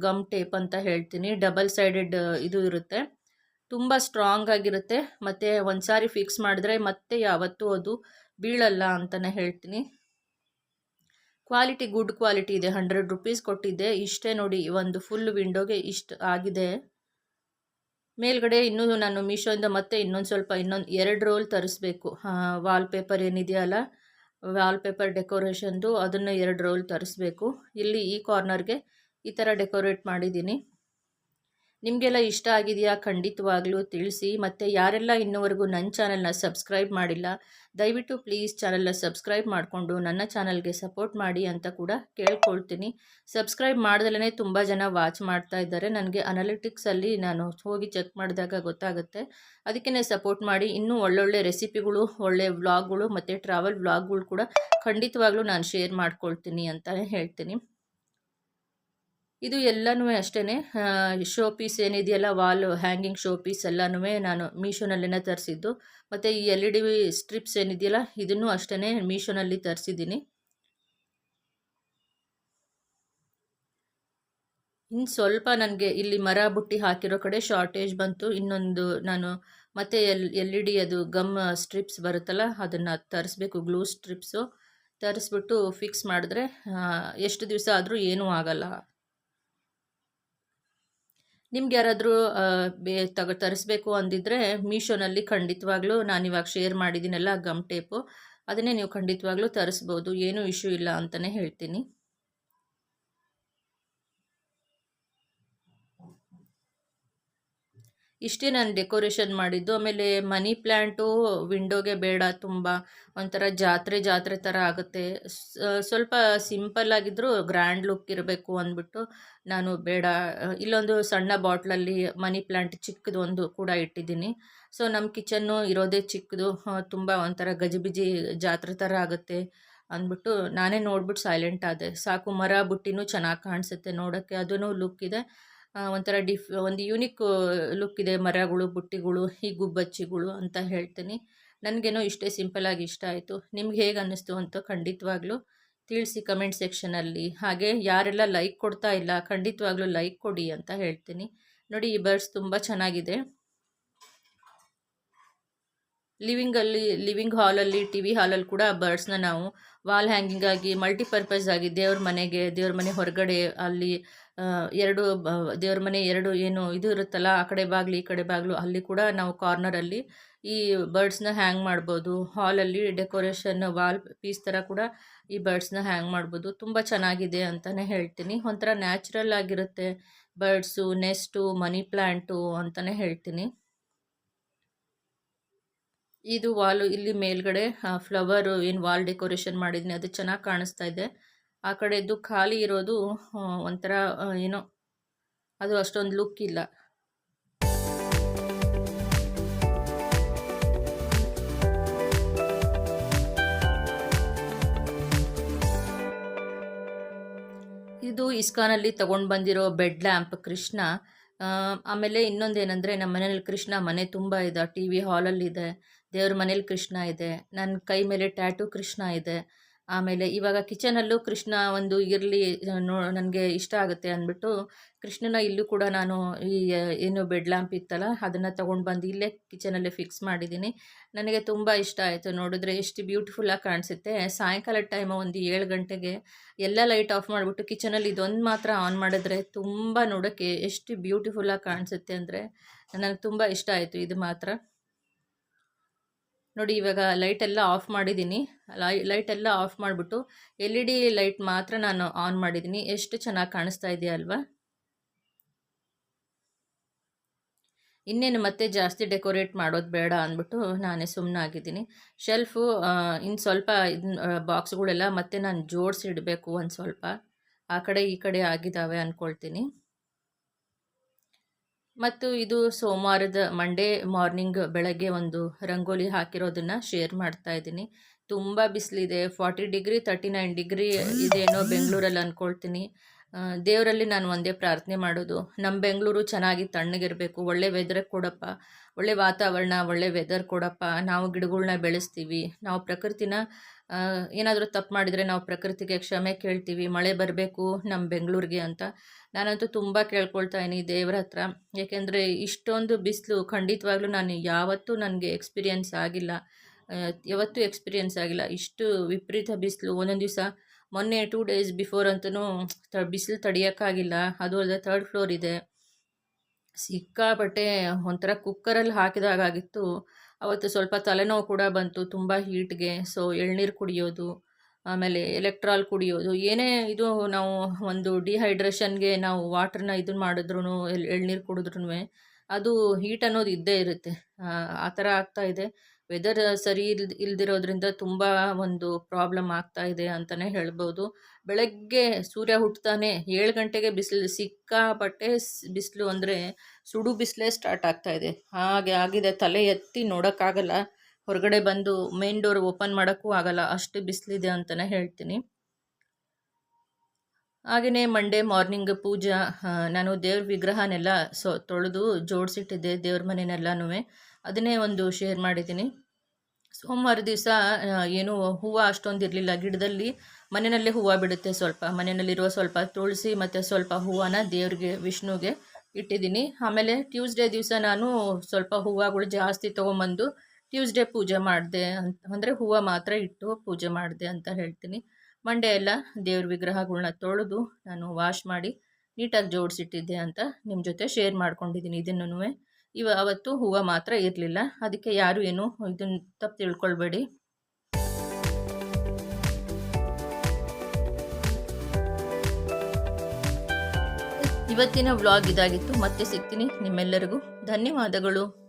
ಗಮ್ ಟೇಪ್ ಅಂತ ಹೇಳ್ತೀನಿ. ಡಬಲ್ ಸೈಡೆಡ್ ಇದು ಇರುತ್ತೆ. ತುಂಬ ಸ್ಟ್ರಾಂಗ್ ಆಗಿರುತ್ತೆ. ಮತ್ತು ಒಂದು ಸಾರಿ ಫಿಕ್ಸ್ ಮಾಡಿದ್ರೆ ಮತ್ತೆ ಯಾವತ್ತೂ ಅದು ಬೀಳಲ್ಲ ಅಂತಲೇ ಹೇಳ್ತೀನಿ. ಕ್ವಾಲಿಟಿ ಗುಡ್ ಕ್ವಾಲಿಟಿ ಇದೆ. ಹಂಡ್ರೆಡ್ ರುಪೀಸ್ ಕೊಟ್ಟಿದ್ದೆ. ಇಷ್ಟೇ ನೋಡಿ, ಒಂದು ಫುಲ್ ವಿಂಡೋಗೆ ಇಷ್ಟು ಆಗಿದೆ. ಮೇಲ್ಗಡೆ ಇನ್ನೂ ನಾನು ಮೀಶೋಯಿಂದ ಮತ್ತೆ ಇನ್ನೊಂದು ಸ್ವಲ್ಪ ಇನ್ನೊಂದು ಎರಡು ರೋಲ್ ತರಿಸ್ಬೇಕು. ವಾಲ್ ಪೇಪರ್ ಏನಿದೆಯಲ್ಲ ವಾಲ್ ಪೇಪರ್ ಡೆಕೋರೇಷನ್ದು ಅದನ್ನು ಎರಡು ರೋಲ್ ತರಿಸ್ಬೇಕು. ಇಲ್ಲಿ ಈ ಕಾರ್ನರ್ಗೆ ಈ ಥರ ಡೆಕೋರೇಟ್ ಮಾಡಿದ್ದೀನಿ. ನಿಮಗೆಲ್ಲ ಇಷ್ಟ ಆಗಿದೆಯಾ? ಖಂಡಿತವಾಗ್ಲೂ ತಿಳಿಸಿ. ಮತ್ತು ಯಾರೆಲ್ಲ ಇನ್ನೂವರೆಗೂ ನನ್ನ ಚಾನಲ್ನ ಸಬ್ಸ್ಕ್ರೈಬ್ ಮಾಡಿಲ್ಲ, ದಯವಿಟ್ಟು ಪ್ಲೀಸ್ ಚಾನಲ್ನ ಸಬ್ಸ್ಕ್ರೈಬ್ ಮಾಡಿಕೊಂಡು ನನ್ನ ಚಾನಲ್ಗೆ ಸಪೋರ್ಟ್ ಮಾಡಿ ಅಂತ ಕೂಡ ಕೇಳ್ಕೊಳ್ತೀನಿ. ಸಬ್ಸ್ಕ್ರೈಬ್ ಮಾಡ್ದಲೇ ತುಂಬ ಜನ ವಾಚ್ ಮಾಡ್ತಾ ಇದ್ದಾರೆ. ನನಗೆ ಅನಾಲಿಟಿಕ್ಸಲ್ಲಿ ನಾನು ಹೋಗಿ ಚೆಕ್ ಮಾಡಿದಾಗ ಗೊತ್ತಾಗುತ್ತೆ. ಅದಕ್ಕೇ ಸಪೋರ್ಟ್ ಮಾಡಿ. ಇನ್ನೂ ಒಳ್ಳೊಳ್ಳೆ ರೆಸಿಪಿಗಳು, ಒಳ್ಳೆ ವ್ಲಾಗ್ಗಳು ಮತ್ತು ಟ್ರಾವೆಲ್ ವ್ಲಾಗ್ಗಳು ಕೂಡ ಖಂಡಿತವಾಗ್ಲೂ ನಾನು ಶೇರ್ ಮಾಡ್ಕೊಳ್ತೀನಿ ಅಂತಲೇ ಹೇಳ್ತೀನಿ. ಇದು ಎಲ್ಲನೂ ಅಷ್ಟೇ ಶೋ ಪೀಸ್ ಏನಿದೆಯಲ್ಲ ವಾಲ್ ಹ್ಯಾಂಗಿಂಗ್ ಶೋ ಪೀಸ್ ಎಲ್ಲನೂ ನಾನು ಮೀಶೋನಲ್ಲೇ ತರಿಸಿದ್ದು. ಮತ್ತು ಈ ಎಲ್ ಇ ಡಿ ಸ್ಟ್ರಿಪ್ಸ್ ಏನಿದೆಯಲ್ಲ, ಇದನ್ನು ಅಷ್ಟೇ ಮೀಶೋನಲ್ಲಿ ತರಿಸಿದ್ದೀನಿ. ಇನ್ನು ಸ್ವಲ್ಪ ನನಗೆ ಇಲ್ಲಿ ಮರ ಬುಟ್ಟಿ ಹಾಕಿರೋ ಕಡೆ ಶಾರ್ಟೇಜ್ ಬಂತು. ಇನ್ನೊಂದು ನಾನು ಮತ್ತೆ ಎಲ್ ಎಲ್ ಇ ಡಿ ಅದು ಗಮ್ ಸ್ಟ್ರಿಪ್ಸ್ ಬರುತ್ತಲ್ಲ, ಅದನ್ನು ತರಿಸ್ಬೇಕು ಗ್ಲೂ ಸ್ಟ್ರಿಪ್ಸು ತರಿಸ್ಬಿಟ್ಟು ಫಿಕ್ಸ್ ಮಾಡಿದ್ರೆ ಎಷ್ಟು ದಿವಸ ಆದರೂ ಏನೂ ಆಗಲ್ಲ. ನಿಮ್ಗೆ ಯಾರಾದರೂ ಬೇ, ತಗ, ತರಿಸ್ಬೇಕು ಅಂದಿದ್ರೆ ಮೀಶೋನಲ್ಲಿ ಖಂಡಿತವಾಗ್ಲೂ ನಾನಿವಾಗ ಶೇರ್ ಮಾಡಿದ್ದೀನಲ್ಲ ಗಮ್ ಟೇಪು, ಅದನ್ನೇ ನೀವು ಖಂಡಿತವಾಗ್ಲೂ ತರಿಸ್ಬೋದು, ಏನೂ ಇಶ್ಯೂ ಇಲ್ಲ ಅಂತಲೇ ಹೇಳ್ತೀನಿ. ಇಷ್ಟೇ ನಾನು ಡೆಕೋರೇಷನ್ ಮಾಡಿದ್ದು, ಆಮೇಲೆ ಮನಿ ಪ್ಲ್ಯಾಂಟು ವಿಂಡೋಗೆ ಬೇಡ, ತುಂಬ ಒಂಥರ ಜಾತ್ರೆ ಜಾತ್ರೆ ಥರ ಆಗುತ್ತೆ. ಸ್ವಲ್ಪ ಸಿಂಪಲ್ ಆಗಿದ್ದರೂ ಗ್ರ್ಯಾಂಡ್ ಲುಕ್ ಇರಬೇಕು ಅಂದ್ಬಿಟ್ಟು ನಾನು ಬೇಡ. ಇಲ್ಲೊಂದು ಸಣ್ಣ ಬಾಟ್ಲಲ್ಲಿ ಮನಿ ಪ್ಲ್ಯಾಂಟ್ ಚಿಕ್ಕದು ಒಂದು ಕೂಡ ಇಟ್ಟಿದ್ದೀನಿ. ಸೊ, ನಮ್ಮ ಕಿಚನ್ನು ಇರೋದೇ ಚಿಕ್ಕದು ತುಂಬ ಒಂಥರ ಗಜಿಬಿಜಿ ಜಾತ್ರೆ ಥರ ಆಗುತ್ತೆ ಅಂದ್ಬಿಟ್ಟು ನಾನೇ ನೋಡ್ಬಿಟ್ಟು ಸೈಲೆಂಟ್ ಆದೆ. ಸಾಕು ಮರ ಬುಟ್ಟಿನೂ ಚೆನ್ನಾಗಿ ಕಾಣಿಸುತ್ತೆ ನೋಡೋಕ್ಕೆ ಅದೂ ಲುಕ್ ಇದೆ. ಒಂಥರ ಡಿಫ್, ಒಂದು ಯೂನಿಕ್ ಲುಕ್ ಇದೆ. ಮರಗಳು, ಬುಟ್ಟಿಗಳು, ಈ ಗುಬ್ಬಚ್ಚಿಗಳು ಅಂತ ಹೇಳ್ತೀನಿ. ನನಗೇನೋ ಇಷ್ಟೇ ಸಿಂಪಲಾಗಿ ಇಷ್ಟ ಆಯಿತು. ನಿಮ್ಗೆ ಹೇಗೆ ಅನ್ನಿಸ್ತು ಅಂತ ಖಂಡಿತವಾಗ್ಲೂ ತಿಳಿಸಿ ಕಮೆಂಟ್ ಸೆಕ್ಷನಲ್ಲಿ ಹಾಗೆ ಯಾರೆಲ್ಲ ಲೈಕ್ ಕೊಡ್ತಾ ಇಲ್ಲ, ಖಂಡಿತವಾಗ್ಲೂ ಲೈಕ್ ಕೊಡಿ ಅಂತ ಹೇಳ್ತೀನಿ. ನೋಡಿ, ಈ ಬರ್ಡ್ಸ್ ತುಂಬ ಚೆನ್ನಾಗಿದೆ. ಲಿವಿಂಗಲ್ಲಿ ಲಿವಿಂಗ್ ಹಾಲಲ್ಲಿ ಟಿ ವಿ ಹಾಲಲ್ಲಿ ಕೂಡ ಆ ಬರ್ಡ್ಸ್ನ ನಾವು ವಾಲ್ ಹ್ಯಾಂಗಿಂಗ್ ಆಗಿ ಮಲ್ಟಿಪರ್ಪಸ್ ಆಗಿ ದೇವ್ರ ಮನೆಗೆ, ದೇವ್ರ ಮನೆ ಹೊರಗಡೆ ಅಲ್ಲಿ ಎರಡು ದೇವ್ರ ಮನೆ ಎರಡು ಏನು ಇದು ಇರುತ್ತಲ್ಲ, ಆ ಕಡೆ ಬಾಗಿಲು, ಈ ಕಡೆ ಬಾಗಿಲು, ಅಲ್ಲಿ ಕೂಡ ನಾವು ಕಾರ್ನರಲ್ಲಿ ಈ ಬರ್ಡ್ಸ್ನ ಹ್ಯಾಂಗ್ ಮಾಡ್ಬೋದು. ಹಾಲಲ್ಲಿ ಡೆಕೋರೇಷನ್ ವಾಲ್ ಪೀಸ್ ಥರ ಕೂಡ ಈ ಬರ್ಡ್ಸ್ನ ಹ್ಯಾಂಗ್ ಮಾಡ್ಬೋದು. ತುಂಬ ಚೆನ್ನಾಗಿದೆ ಅಂತಲೇ ಹೇಳ್ತೀನಿ. ಒಂಥರ ನ್ಯಾಚುರಲ್ ಆಗಿರುತ್ತೆ. ಬರ್ಡ್ಸು ನೆಸ್ಟು ಮನಿ ಪ್ಲ್ಯಾಂಟು ಅಂತಲೇ ಹೇಳ್ತೀನಿ. ಇದು ವಾಲು ಇಲ್ಲಿ ಮೇಲ್ಗಡೆ ಫ್ಲವರು ಏನು ವಾಲ್ ಡೆಕೋರೇಷನ್ ಮಾಡಿದ್ದೀನಿ ಅದು ಚೆನ್ನಾಗಿ ಕಾಣಿಸ್ತಾ ಇದೆ. ಆ ಕಡೆದು ಖಾಲಿ ಇರೋದು ಒಂಥರ ಏನೋ, ಅದು ಅಷ್ಟೊಂದು ಲುಕ್ ಇಲ್ಲ. ಇದು ಇಸ್ಕಾನಲ್ಲಿ ತಗೊಂಡು ಬಂದಿರೋ ಬೆಡ್ ಲ್ಯಾಂಪ್ ಕೃಷ್ಣ. ಆಮೇಲೆ ಇನ್ನೊಂದೇನೆಂದರೆ ನಮ್ಮ ಮನೇಲಿ ಕೃಷ್ಣ ಮನೆ ತುಂಬ ಇದೆ ಟಿ ವಿ ಹಾಲಲ್ಲಿದೆ. ದೇವ್ರ ಮನೇಲಿ ಕೃಷ್ಣ ಇದೆ ನನ್ನ ಕೈ ಮೇಲೆ ಟ್ಯಾಟೂ ಕೃಷ್ಣ ಇದೆ, ಆಮೇಲೆ ಇವಾಗ ಕಿಚನಲ್ಲೂ ಕೃಷ್ಣ ಒಂದು ಇರಲಿ ನೋ, ನನಗೆ ಇಷ್ಟ ಆಗುತ್ತೆ ಅಂದ್ಬಿಟ್ಟು ಕೃಷ್ಣನ ಇಲ್ಲೂ ಕೂಡ ನಾನು ಈ ಏನು ಬೆಡ್ ಲ್ಯಾಂಪ್ ಇತ್ತಲ್ಲ ಅದನ್ನು ತೊಗೊಂಡು ಬಂದು ಇಲ್ಲೇ ಕಿಚನಲ್ಲೇ ಫಿಕ್ಸ್ ಮಾಡಿದ್ದೀನಿ. ನನಗೆ ತುಂಬ ಇಷ್ಟ ಆಯಿತು, ನೋಡಿದ್ರೆ ಎಷ್ಟು ಬ್ಯೂಟಿಫುಲ್ಲಾಗಿ ಕಾಣಿಸುತ್ತೆ. ಸಾಯಂಕಾಲ ಟೈಮು ಒಂದು ಏಳು ಗಂಟೆಗೆ ಎಲ್ಲ ಲೈಟ್ ಆಫ್ ಮಾಡಿಬಿಟ್ಟು ಕಿಚನಲ್ಲಿ ಇದೊಂದು ಮಾತ್ರ ಆನ್ ಮಾಡಿದ್ರೆ ತುಂಬ ನೋಡೋಕ್ಕೆ ಎಷ್ಟು ಬ್ಯೂಟಿಫುಲ್ಲಾಗಿ ಕಾಣಿಸುತ್ತೆ ಅಂದರೆ, ನನಗೆ ತುಂಬ ಇಷ್ಟ ಆಯಿತು ಇದು ಮಾತ್ರ. ನೋಡಿ, ಇವಾಗ ಲೈಟ್ ಎಲ್ಲ ಆಫ್ ಮಾಡಿದ್ದೀನಿ. ಲೈ ಲೈಟ್ ಎಲ್ಲ ಆಫ್ ಮಾಡಿಬಿಟ್ಟು ಎಲ್ ಇ ಡಿ ಲೈಟ್ ಮಾತ್ರ ನಾನು ಆನ್ ಮಾಡಿದ್ದೀನಿ. ಎಷ್ಟು ಚೆನ್ನಾಗಿ ಕಾಣಿಸ್ತಾ ಇದೆಯಾ ಅಲ್ವಾ? ಇನ್ನೇನು ಮತ್ತೆ ಜಾಸ್ತಿ ಡೆಕೋರೇಟ್ ಮಾಡೋದು ಬೇಡ ಅಂದ್ಬಿಟ್ಟು ನಾನೇ ಸುಮ್ಮನಾಗಿದ್ದೀನಿ ಶೆಲ್ಫು ಇನ್ನು ಸ್ವಲ್ಪ ಬಾಕ್ಸ್ಗಳೆಲ್ಲ ಮತ್ತೆ ನಾನು ಜೋಡಿಸಿ ಇಡಬೇಕು ಒಂದು ಸ್ವಲ್ಪ. ಆ ಕಡೆ ಈ ಕಡೆ ಆಗಿದ್ದಾವೆ ಅಂದ್ಕೊಳ್ತೀನಿ ಮತ್ತು ಇದು ಸೋಮವಾರದ ಮಂಡೇ ಮಾರ್ನಿಂಗ್ ಬೆಳಗ್ಗೆ ಒಂದು ರಂಗೋಲಿ ಹಾಕಿರೋದನ್ನು ಶೇರ್ ಮಾಡ್ತಾ ಇದ್ದೀನಿ. ತುಂಬ ಬಿಸಿಲಿದೆ forty degree thirty nine degree ಇದೇನೋ ಬೆಂಗಳೂರಲ್ಲಿ ಅಂದ್ಕೊಳ್ತೀನಿ ದೇವರಲ್ಲಿ ನಾನು ಒಂದೇ ಪ್ರಾರ್ಥನೆ ಮಾಡೋದು. ನಮ್ಮ ಬೆಂಗಳೂರು ಚೆನ್ನಾಗಿ ತಣ್ಣಗಿರಬೇಕು. ಒಳ್ಳೆ ವೆದರ್ ಕೊಡಪ್ಪ. ಒಳ್ಳೆ ವಾತಾವರಣ, ಒಳ್ಳೆ ವೆದರ್ ಕೊಡಪ್ಪ. ನಾವು ಗಿಡಗಳನ್ನ ಬೆಳೆಸ್ತೀವಿ. ನಾವು ಪ್ರಕೃತಿನ ಏನಾದರೂ ತಪ್ಪು ಮಾಡಿದರೆ ನಾವು ಪ್ರಕೃತಿಗೆ ಕ್ಷಮೆ ಕೇಳ್ತೀವಿ, ಮಳೆ ಬರಬೇಕು ನಮ್ಮ ಬೆಂಗಳೂರಿಗೆ ಅಂತ. ನಾನಂತೂ ತುಂಬ ಕೇಳ್ಕೊಳ್ತಾ ಇದ್ದೀನಿ ದೇವ್ರ ಹತ್ರ. ಏಕೆಂದರೆ ಇಷ್ಟೊಂದು ಬಿಸಿಲು, ಖಂಡಿತವಾಗ್ಲೂ ನಾನು ಯಾವತ್ತೂ ನನಗೆ ಎಕ್ಸ್ಪೀರಿಯನ್ಸ್ ಆಗಿಲ್ಲ. ಯಾವತ್ತೂ ಎಕ್ಸ್ಪೀರಿಯನ್ಸ್ ಆಗಿಲ್ಲ. ಇಷ್ಟು ವಿಪರೀತ ಬಿಸಿಲು, ಒಂದೊಂದು ದಿವಸ ಮೊನ್ನೆ ಟೂ ಡೇಸ್ ಬಿಫೋರ್ ಅಂತಲೂ ತ, ಬಿಸಿಲು ತಡಿಯೋಕ್ಕಾಗಿಲ್ಲ ಅದು ಅಲ್ಲದೆ ಥರ್ಡ್ ಫ್ಲೋರ್ ಇದೆ. ಸಿಕ್ಕಾಪಟ್ಟೆ ಒಂಥರ ಕುಕ್ಕರಲ್ಲಿ ಹಾಕಿದಾಗಿತ್ತು ಅವತ್ತು ಸ್ವಲ್ಪ ತಲೆನೋವು ಕೂಡ ಬಂತು, ತುಂಬ ಹೀಟ್ಗೆ ಸೊ ಎಳ್ನೀರು ಕುಡಿಯೋದು, ಆಮೇಲೆ ಎಲೆಕ್ಟ್ರಾಲ್ ಕುಡಿಯೋದು, ಏನೇ ಇದು ನಾವು ಒಂದು ಡಿಹೈಡ್ರೇಷನ್ಗೆ ನಾವು ವಾಟ್ರನ್ನ ಇದನ್ನ ಮಾಡಿದ್ರು ಎಳ್ನೀರು ಕುಡಿದ್ರೂ ಅದು ಹೀಟ್ ಅನ್ನೋದು ಇದ್ದೇ ಇರುತ್ತೆ. ಆ ಥರ ಆಗ್ತಾ ಇದೆ. ವೆದರ್ ಸರಿ ಇಲ್ ಇಲ್ದಿರೋದ್ರಿಂದ ತುಂಬ ಒಂದು ಪ್ರಾಬ್ಲಮ್ ಆಗ್ತಾ ಇದೆ ಅಂತಲೇ ಹೇಳ್ಬೋದು. ಬೆಳಗ್ಗೆ ಸೂರ್ಯ ಹುಟ್ಟತಾನೆ ಏಳು ಗಂಟೆಗೆ ಬಿಸಿಲು, ಸಿಕ್ಕಾಪಟ್ಟೆ ಬಿಸಿಲು ಅಂದರೆ ಸುಡು ಬಿಸಿಲೇ ಸ್ಟಾರ್ಟ್ ಆಗ್ತಾ ಇದೆ. ಹಾಗೆ ಆಗಿದೆ, ತಲೆ ಎತ್ತಿ ನೋಡೋಕ್ಕಾಗಲ್ಲ. ಹೊರಗಡೆ ಬಂದು ಮೇನ್ ಡೋರ್ ಓಪನ್ ಮಾಡೋಕ್ಕೂ ಆಗಲ್ಲ. ಅಷ್ಟು ಬಿಸಿಲಿದೆ ಅಂತಲೇ ಹೇಳ್ತೀನಿ. ಹಾಗೆಯೇ ಮಂಡೇ ಮಾರ್ನಿಂಗ್ ಪೂಜಾ ನಾನು ದೇವ್ರ ವಿಗ್ರಹನೆಲ್ಲ ಸೊ, ತೊಳೆದು ಜೋಡಿಸಿಟ್ಟಿದ್ದೆ ದೇವ್ರ ಮನೆಯೆಲ್ಲನೂ ಅದನ್ನೇ ಒಂದು ಶೇರ್ ಮಾಡಿದ್ದೀನಿ. ಸೋಮವಾರ ದಿವಸ ಏನು ಹೂವು ಅಷ್ಟೊಂದು ಇರಲಿಲ್ಲ. ಗಿಡದಲ್ಲಿ ಮನೆಯಲ್ಲೇ ಹೂವು ಬಿಡುತ್ತೆ ಸ್ವಲ್ಪ. ಮನೆಯಲ್ಲಿರುವ ಸ್ವಲ್ಪ ತುಳಸಿ ಮತ್ತು ಸ್ವಲ್ಪ ಹೂವನ್ನ ದೇವ್ರಿಗೆ, ವಿಷ್ಣುಗೆ ಇಟ್ಟಿದ್ದೀನಿ. ಆಮೇಲೆ ಟ್ಯೂಸ್ಡೇ ದಿವಸ ನಾನು ಸ್ವಲ್ಪ ಹೂವುಗಳು ಜಾಸ್ತಿ ತೊಗೊಂಬಂದು ಟ್ಯೂಸ್ಡೇ ಪೂಜೆ ಮಾಡಿದೆ ಅಂತ ಅಂದರೆ ಹೂವು ಮಾತ್ರ ಇಟ್ಟು ಪೂಜೆ ಮಾಡಿದೆ ಅಂತ ಹೇಳ್ತೀನಿ. ಮಂಡೇ ಎಲ್ಲ ದೇವ್ರ ವಿಗ್ರಹಗಳನ್ನ ತೊಳೆದು ನಾನು ವಾಶ್ ಮಾಡಿ ನೀಟಾಗಿ ಜೋಡಿಸಿಟ್ಟಿದ್ದೆ ಅಂತ ನಿಮ್ಮ ಜೊತೆ ಶೇರ್ ಮಾಡ್ಕೊಂಡಿದ್ದೀನಿ ಇದನ್ನು ಇವ ಅವತ್ತು ಹೂವು ಮಾತ್ರ ಇರಲಿಲ್ಲ. ಅದಕ್ಕೆ ಯಾರು ಏನು ಇದನ್ನು ತಪ್ಪು ತಿಳ್ಕೊಳ್ಬೇಡಿ. ಇವತ್ತಿನ ವ್ಲಾಗ್ ಇದಾಗಿತ್ತು. ಮತ್ತೆ ಸಿಗ್ತೀನಿ ನಿಮ್ಮೆಲ್ಲರಿಗೂ. ಧನ್ಯವಾದಗಳು.